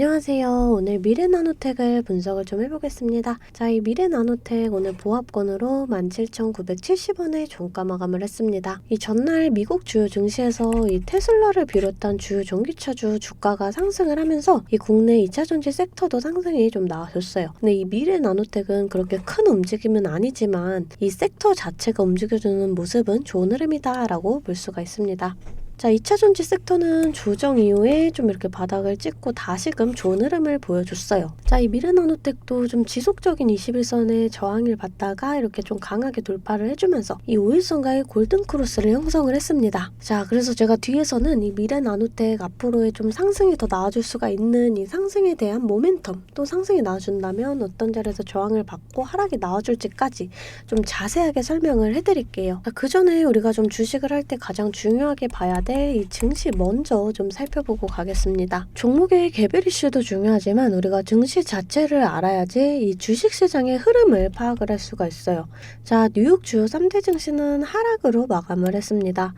안녕하세요. 오늘 미래나노텍을 분석을 좀 해보겠습니다. 자, 이 미래나노텍 오늘 보합권으로 17,970원에 종가 마감을 했습니다. 이 전날 미국 주요 증시에서 이 테슬라를 비롯한 주요 전기차주 주가가 상승을 하면서 이 국내 2차 전지 섹터도 상승이 좀 나와줬어요. 근데 이 미래나노텍은 그렇게 큰 움직임은 아니지만 이 섹터 자체가 움직여주는 모습은 좋은 흐름이다라고 볼 수가 있습니다. 자, 2차 전지 섹터는 조정 이후에 좀 이렇게 바닥을 찍고 다시금 좋은 흐름을 보여줬어요. 자, 이 미래나노텍도 좀 지속적인 21선의 저항을 받다가 이렇게 좀 강하게 돌파를 해주면서 이 5일선과의 골든 크로스를 형성을 했습니다. 자, 그래서 제가 뒤에서는 이 미래나노텍 앞으로의 좀 상승이 더 나아질 수가 있는 이 상승에 대한 모멘텀 또 상승이 나와준다면 어떤 자리에서 저항을 받고 하락이 나와줄지까지 좀 자세하게 설명을 해드릴게요. 그 전에 우리가 좀 주식을 할 때 가장 중요하게 봐야 될이 증시 먼저 좀 살펴보고 가겠습니다. 종목의 개별 이슈도 중요하지만 우리가 증시 자체를 알아야지 이 주식 시장의 흐름을 파악을 할 수가 있어요. 자, 뉴욕 주요 3대 증시는 하락으로 마감을 했습니다.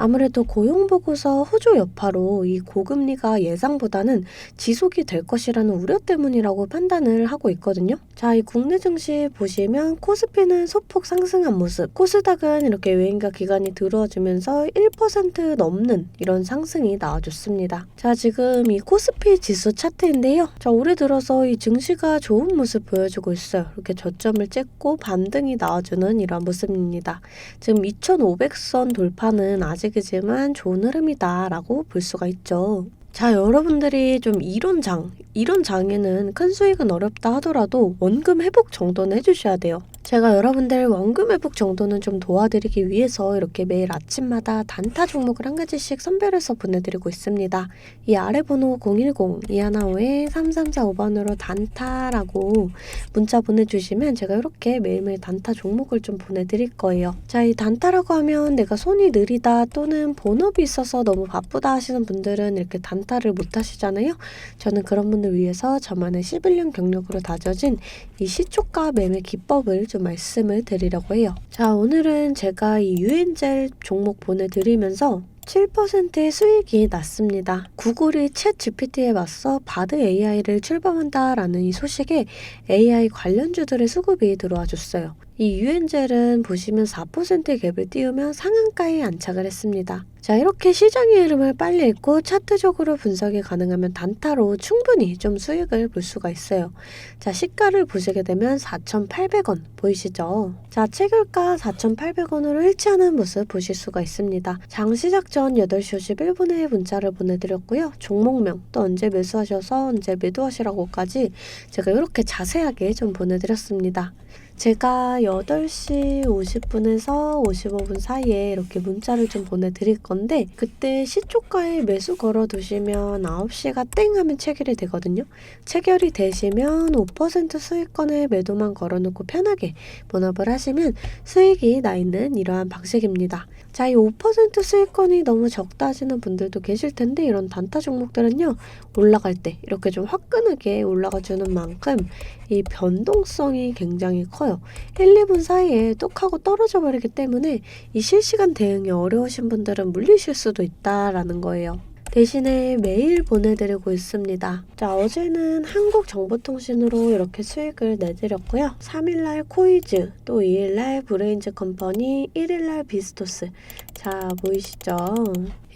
아무래도 고용보고서 호조 여파로 이 고금리가 예상보다는 지속이 될 것이라는 우려 때문이라고 판단을 하고 있거든요. 자, 이 국내 증시 보시면 코스피는 소폭 상승한 모습, 코스닥은 이렇게 외인가 기간이 들어와주면서 1% 넘는 이런 상승이 나와줬습니다. 자, 지금 이 코스피 지수 차트인데요. 자, 올해 들어서 이 증시가 좋은 모습 보여주고 있어요. 이렇게 저점을 찍고 반등이 나와주는 이런 모습입니다. 지금 2500선 돌파는 아직 이지만 좋은 흐름이다라고 볼 수가 있죠. 자, 여러분들이 좀 이론장, 이론장에는 큰 수익은 어렵다 하더라도 원금 회복 정도는 해주셔야 돼요. 제가 여러분들 원금 회복 정도는 좀 도와드리기 위해서 이렇게 매일 아침마다 단타 종목을 한 가지씩 선별해서 보내드리고 있습니다. 이 아래 번호 010-215-3345번으로 단타라고 문자 보내주시면 제가 이렇게 매일매일 단타 종목을 좀 보내드릴 거예요. 자, 이 단타라고 하면 내가 손이 느리다 또는 본업이 있어서 너무 바쁘다 하시는 분들은 이렇게 단 타를 못 하시잖아요. 저는 그런 분들 위해서 저만의 11년 경력으로 다져진 이 시초가 매매 기법을 좀 말씀을 드리려고 해요. 자, 오늘은 제가 이 유엔젤 종목 보내드리면서 7%의 수익이 났습니다. 구글이 챗 GPT에 맞서 바드 AI를 출범한다라는 이 소식에 AI 관련주들의 수급이 들어와 줬어요. 이 유엔젤은 보시면 4%의 갭을 띄우며 상한가에 안착을 했습니다. 자, 이렇게 시장의 흐름을 빨리 읽고 차트적으로 분석이 가능하면 단타로 충분히 좀 수익을 볼 수가 있어요. 자, 시가를 보시게 되면 4,800원 보이시죠? 자, 체결가 4,800원으로 일치하는 모습 보실 수가 있습니다. 장 시작 전 8시 51분에 문자를 보내드렸고요. 종목명 또 언제 매수하셔서 언제 매도하시라고까지 제가 이렇게 자세하게 좀 보내드렸습니다. 제가 8시 50분에서 55분 사이에 이렇게 문자를 좀 보내드릴 건데 그때 시초가에 매수 걸어두시면 9시가 땡 하면 체결이 되거든요. 체결이 되시면 5% 수익권에 매도만 걸어놓고 편하게 본업을 하시면 수익이 나 있는 이러한 방식입니다. 자, 이 5% 수익권이 너무 적다 하시는 분들도 계실 텐데 이런 단타 종목들은요. 올라갈 때 이렇게 좀 화끈하게 올라가 주는 만큼 이 변동성이 굉장히 커요. 1, 2분 사이에 뚝 하고 떨어져 버리기 때문에 이 실시간 대응이 어려우신 분들은 물리실 수도 있다라는 거예요. 대신에 매일 보내드리고 있습니다. 자, 어제는 한국정보통신으로 이렇게 수익을 내드렸고요. 3일날 코이즈, 또 2일날 브레인즈 컴퍼니, 1일날 비스토스. 자, 보이시죠?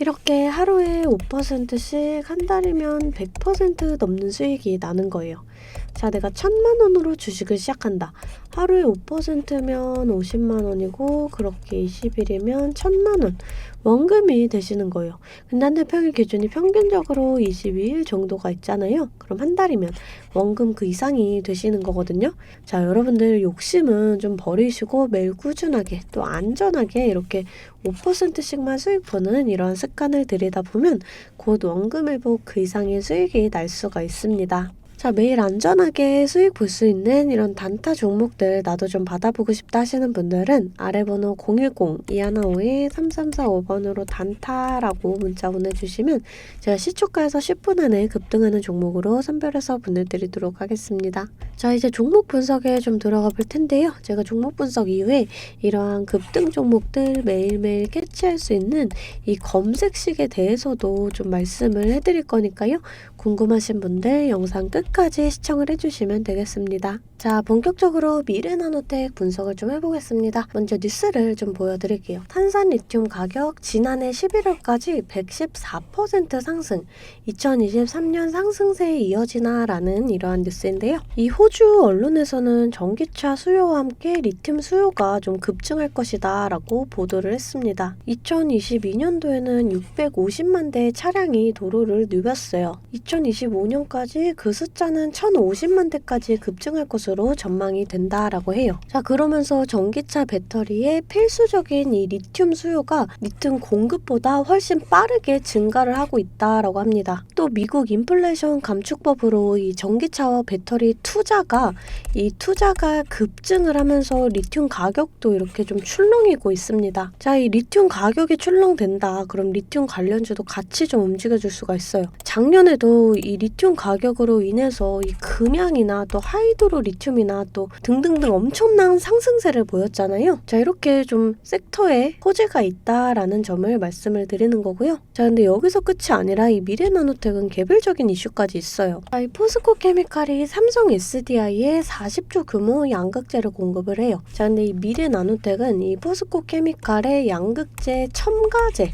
이렇게 하루에 5%씩 한 달이면 100% 넘는 수익이 나는 거예요. 자, 내가 천만 원으로 주식을 시작한다. 하루에 5%면 50만 원이고 그렇게 20일이면 천만 원 원금이 되시는 거예요. 근데 한 달 평일 기준이 평균적으로 22일 정도가 있잖아요. 그럼 한 달이면 원금 그 이상이 되시는 거거든요. 자, 여러분들 욕심은 좀 버리시고 매일 꾸준하게 또 안전하게 이렇게 5%씩만 수익 버는 이런 습관을 들이다 보면 곧 원금 회복 그 이상의 수익이 날 수가 있습니다. 자, 매일 안전하게 수익 볼 수 있는 이런 단타 종목들 나도 좀 받아보고 싶다 하시는 분들은 아래 번호 010-2152-3345번으로 단타라고 문자 보내주시면 제가 시초가에서 10분 안에 급등하는 종목으로 선별해서 보내드리도록 하겠습니다. 자, 이제 종목 분석에 좀 들어가 볼 텐데요. 제가 종목 분석 이후에 이러한 급등 종목들 매일매일 캐치할 수 있는 이 검색식에 대해서도 좀 말씀을 해드릴 거니까요. 궁금하신 분들 영상 끝 까지 시청을 해주시면 되겠습니다. 자, 본격적으로 미래 나노텍 분석을 좀 해보겠습니다. 먼저 뉴스를 좀 보여드릴게요. 탄산 리튬 가격 지난해 11월까지 114% 상승, 2023년 상승세에 이어지나라는 이러한 뉴스인데요. 이 호주 언론에서는 전기차 수요와 함께 리튬 수요가 좀 급증할 것이다 라고 보도를 했습니다. 2022년도에는 650만 대의 차량이 도로를 누볐어요. 2025년까지 그 숫자 는 1050만 대까지 급증할 것으로 전망이 된다라고 해요. 자, 그러면서 전기차 배터리의 필수적인 이 리튬 수요가 리튬 공급보다 훨씬 빠르게 증가를 하고 있다라고 합니다. 또 미국 인플레이션 감축법으로 이 전기차와 배터리 투자가 이 투자가 급증을 하면서 리튬 가격도 이렇게 좀 출렁이고 있습니다. 자, 이 리튬 가격이 출렁된다. 그럼 리튬 관련주도 같이 좀 움직여줄 수가 있어요. 작년에도 이 리튬 가격으로 인해서 이 금양이나 또 하이드로 리튬이나 또 등등등 엄청난 상승세를 보였잖아요. 자, 이렇게 좀 섹터에 호재가 있다라는 점을 말씀을 드리는 거고요. 자, 근데 여기서 끝이 아니라 이 미래 나노텍 은 개별적인 이슈까지 있어요. 자, 이 포스코 케미칼이 삼성 SDI에 40조 규모 양극재를 공급을 해요. 자, 근데 이 미래 나노텍은 이 포스코 케미칼의 양극재 첨가제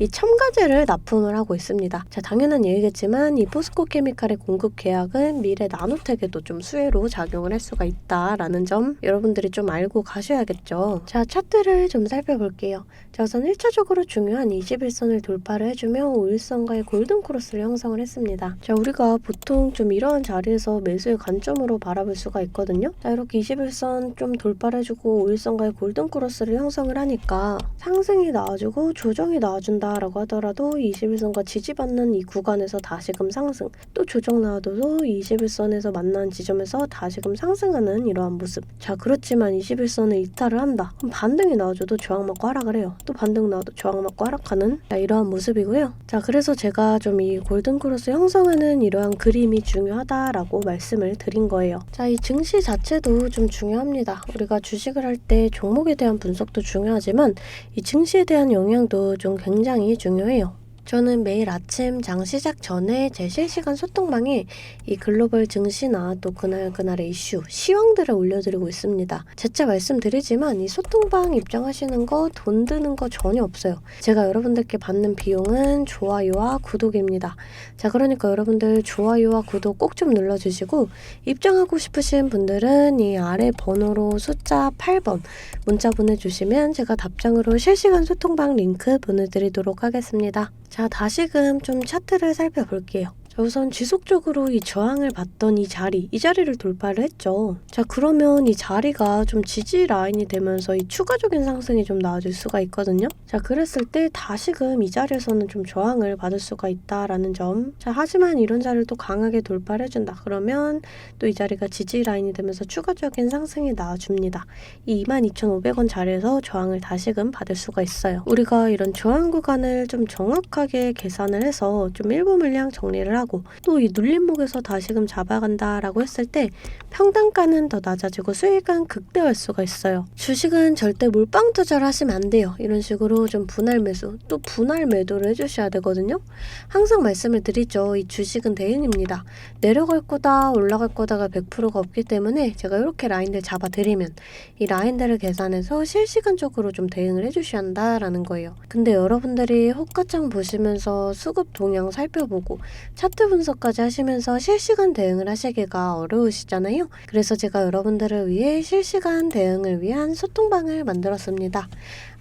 이 첨가제를 납품을 하고 있습니다. 자, 당연한 얘기겠지만 이 포스코 케미칼의 공급 계약은 미래 나노텍에도 좀 수혜로 작용을 할 수가 있다라는 점 여러분들이 좀 알고 가셔야겠죠. 자, 차트를 좀 살펴볼게요. 자, 우선 1차적으로 중요한 21선을 돌파를 해주며 5일선과의 골든 크로스를 형성을 했습니다. 자, 우리가 보통 좀 이러한 자리에서 매수의 관점으로 바라볼 수가 있거든요. 자, 이렇게 21선 좀 돌파를 해주고 5일선과의 골든 크로스를 형성을 하니까 상승이 나와주고 조정이 나와준다 라고 하더라도 21선과 지지받는 이 구간에서 다시금 상승 또 조정 나와도 21선에서 만난 지점에서 다시금 상승하는 이러한 모습 자 그렇지만 21선을 이탈을 한다 그럼 반등이 나와줘도 저항 맞고 하락을 해요 또 반등 나와도 저항 맞고 하락하는 자, 이러한 모습이고요. 자 그래서 제가 좀 이 골든크로스 형성하는 이러한 그림이 중요하다라고 말씀을 드린 거예요. 자 이 증시 자체도 좀 중요합니다. 우리가 주식을 할 때 종목에 대한 분석도 중요하지만 이 증시에 대한 영향도 좀 굉장히 중요해요. 저는 매일 아침 장 시작 전에 제 실시간 소통방에 이 글로벌 증시나 또 그날 그날의 이슈, 시황들을 올려드리고 있습니다. 재차 말씀드리지만 이 소통방 입장하시는 거 돈 드는 거 전혀 없어요. 제가 여러분들께 받는 비용은 좋아요와 구독입니다. 자, 그러니까 여러분들 좋아요와 구독 꼭 좀 눌러주시고 입장하고 싶으신 분들은 이 아래 번호로 숫자 8번 문자 보내주시면 제가 답장으로 실시간 소통방 링크 보내드리도록 하겠습니다. 자, 다시금 좀 차트를 살펴볼게요. 자, 우선 지속적으로 이 저항을 받던 이 자리, 이 자리를 돌파를 했죠. 자, 그러면 이 자리가 좀 지지 라인이 되면서 이 추가적인 상승이 좀 나와줄 수가 있거든요. 자, 그랬을 때 다시금 이 자리에서는 좀 저항을 받을 수가 있다라는 점. 자, 하지만 이런 자리를 또 강하게 돌파를 해준다. 그러면 또 이 자리가 지지 라인이 되면서 추가적인 상승이 나와줍니다. 이 22,500원 자리에서 저항을 다시금 받을 수가 있어요. 우리가 이런 저항 구간을 좀 정확하게 계산을 해서 좀 일부 물량 정리를 하고 또 이 눌림목에서 다시금 잡아간다라고 했을 때 평단가는 더 낮아지고 수익은 극대화할 수가 있어요. 주식은 절대 몰빵 투자를 하시면 안 돼요. 이런 식으로 좀 분할 매수 또 분할 매도를 해주셔야 되거든요. 항상 말씀을 드리죠. 이 주식은 대응입니다. 내려갈 거다 올라갈 거다가 100%가 없기 때문에 제가 이렇게 라인들 잡아드리면 이 라인들을 계산해서 실시간적으로 좀 대응을 해주셔야 한다라는 거예요. 근데 여러분들이 호가창 보시면서 수급 동향 살펴보고 차트 분석까지 하시면서 실시간 대응을 하시기가 어려우시잖아요. 그래서 제가 여러분들을 위해 실시간 대응을 위한 소통방을 만들었습니다.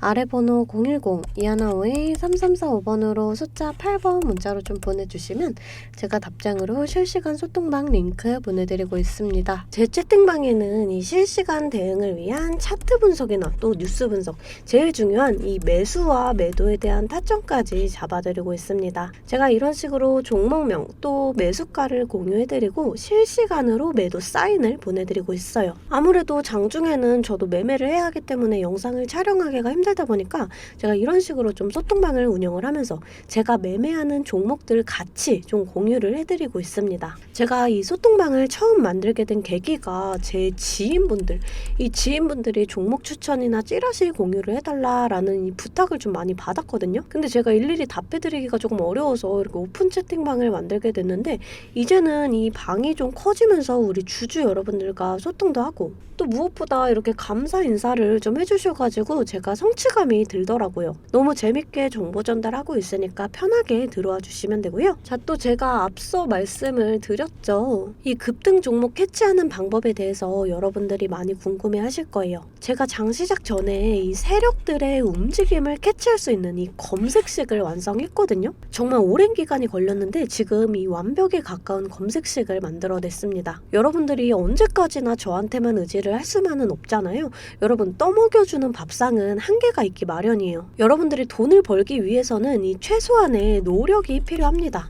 아래 번호 010-215-3345번으로 숫자 8번 문자로 좀 보내주시면 제가 답장으로 실시간 소통방 링크 보내드리고 있습니다. 제 채팅방에는 이 실시간 대응을 위한 차트 분석이나 또 뉴스 분석, 제일 중요한 이 매수와 매도에 대한 타점까지 잡아드리고 있습니다. 제가 이런 식으로 종목명 또 매수가를 공유해드리고 실시간으로 매도 사인을 보내드리고 있어요. 아무래도 장중에는 저도 매매를 해야 하기 때문에 영상을 촬영하기가 힘들 다 보니까 제가 이런 식으로 좀 소통방을 운영을 하면서 제가 매매하는 종목들 같이 좀 공유를 해드리고 있습니다. 제가 이 소통방을 처음 만들게 된 계기가 제 지인분들, 이 지인분들이 종목 추천이나 찌라시 공유를 해달라라는 이 부탁을 좀 많이 받았거든요. 근데 제가 일일이 답해드리기가 조금 어려워서 이렇게 오픈 채팅방을 만들게 됐는데 이제는 이 방이 좀 커지면서 우리 주주 여러분들과 소통도 하고 또 무엇보다 이렇게 감사 인사를 좀 해주셔가지고 제가 성취 감이 들더라고요. 너무 재밌게 정보 전달하고 있으니까 편하게 들어와 주시면 되고요. 자, 또 제가 앞서 말씀을 드렸죠. 이 급등 종목 캐치하는 방법에 대해서 여러분들이 많이 궁금해 하실 거예요. 제가 장 시작 전에 이 세력들의 움직임을 캐치할 수 있는 이 검색식을 완성했거든요. 정말 오랜 기간이 걸렸는데 지금 이 완벽에 가까운 검색식을 만들어냈습니다. 여러분들이 언제까지나 저한테만 의지를 할 수만은 없잖아요. 여러분 떠먹여주는 밥상은 한계 가 있기 마련이에요. 여러분들이 돈을 벌기 위해서는 이 최소한의 노력이 필요합니다.